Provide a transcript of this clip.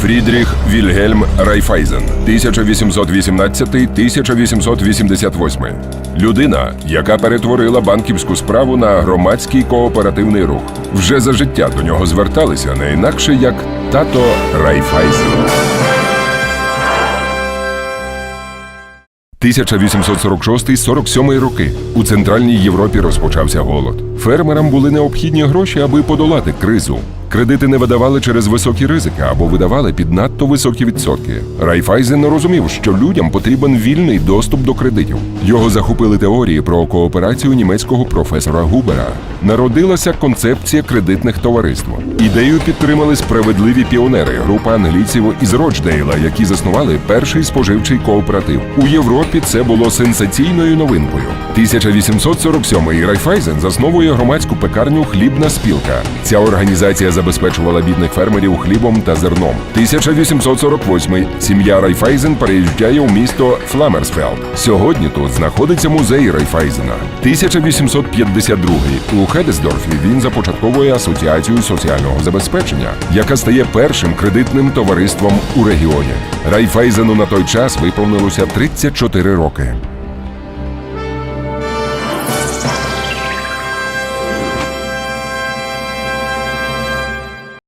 Фрідріх Вільгельм Райфайзен 1818-1888. Людина, яка перетворила банківську справу на громадський кооперативний рух. Вже за життя до нього зверталися не інакше як тато Райфайзен. 1846-47 роки у центральній Європі розпочався голод. Фермерам були необхідні гроші, аби подолати кризу. Кредити не видавали через високі ризики або видавали під надто високі відсотки. Райфайзен розумів, що людям потрібен вільний доступ до кредитів. Його захопили теорії про кооперацію німецького професора Губера. Народилася концепція кредитних товариств. Ідею підтримали справедливі піонери, група англійців із Рочдейла, які заснували перший споживчий кооператив. У Європі це було сенсаційною новинкою. 1847-й Райфайзен засновує громадську пекарню Хлібна спілка. Ця організація забезпечувала бідних фермерів хлібом та зерном. 1848-й сім'я Райфайзен переїжджає у місто Фламерсфелд. Сьогодні тут знаходиться музей Райфайзена. 1852-й у Хедесдорфі він започатковує асоціацію соціального забезпечення, яка стає першим кредитним товариством у регіоні. Райфайзену на той час виповнилося 34 роки.